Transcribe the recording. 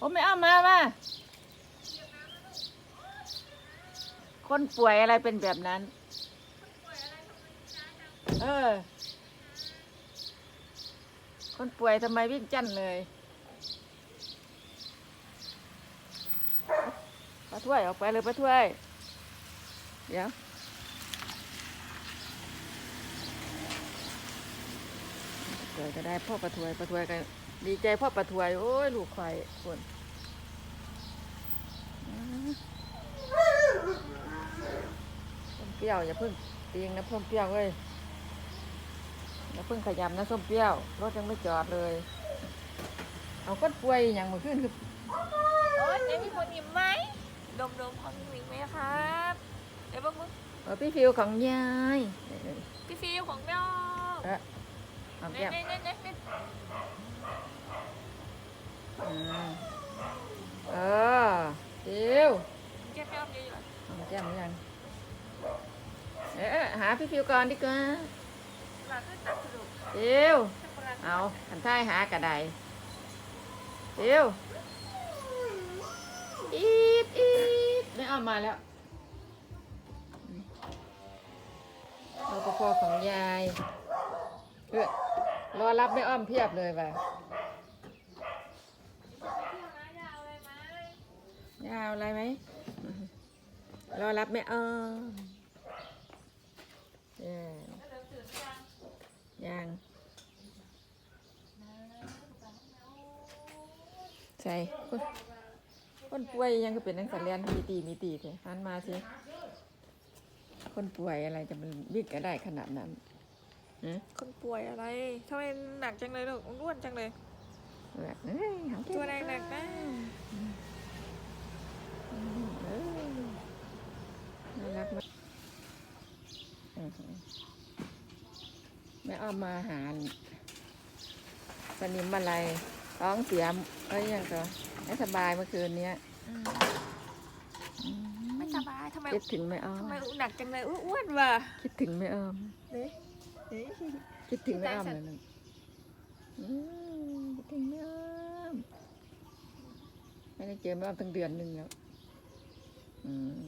โอ้ไม่เอามามาคนป่วยอะไรเป็นแบบนั้น เออ คนป่วยทำไมวิ่งจั่นเลยปลาถ้วยออกไปเลยปลาถ้วย เดี๋ยวปลาถวยก็ได้พ่อปลาถ้วยปลาถ้วยก็ ดีใจพ่อปลาถวย โอ้ย ลูกควายคนอืมส้มเปรี้ยว อย่าเพิ่งตีงนะส้มเปรี้ยวเว้ยอย่าเพิ่งขยำนะส้มเปรี้ยวรถยังไม่จอดเลย เอาก้นป่วยอย่างเมื่อคืนคือโอ๊ยเอ๊ะมีคนอิ่มไหมดมดมของหมิงไหมครับเดี๋ยวบ้างมึงเออพี่ฟิวของยายเออพี่ฟิวของแม่อเออ เอาเน่แก้มเน่เน่เน่เน่อืมเออฟิวแก้มแม่อมเยอะอยู่อะเอาแก้มหรือยังเอ๊ะหาพี่ฟิวก่อนดีกว่าหลังขึ้นตักสรุปฟิวช็อกโกแลตเอาขันท้ายหากระไดฟิวอีดอีดไม่เอามาแล้วเราก็พอของยายเออ รอรับไม่อ้อมเพียบเลยว่ะยาวเลยไหมยาวอะไรไหมรอรับไม่อ้อมยังใส่คนคนป่วยยังก็เป็นนักสัตว์เลี้ยงมีตีมีตีเถอะหันมาสิคนป่วยอะไรจะมันวิ่งก็ได้ขนาดนั้น คนป่วยอะไรทำไมหนักจังเลยลูกอ้วนจังเลยแบบเอ้ยหาเก็บตัวแรงหนักนะเออน่ารักมากอื้อหือแม่อ้อมมาหาสนิมอะไรท้องเสียเอ้ยยังก็ไม่สบายเมื่อคืนเนี้ยอืมอืมไม่สบายทำไมคิดถึงแม่อ้อมทำไมหนักจังเลยอุ๊ยอ้วนว่ะคิดถึงแม่อ้อมเฮ้ยเฮ้ย คิดถึงแม่อ้อมเลยนึงคิดถึงแม่อ้อมไม่ได้เจอแม่อ้อมตั้งเดือนหนึ่งแล้ว อืม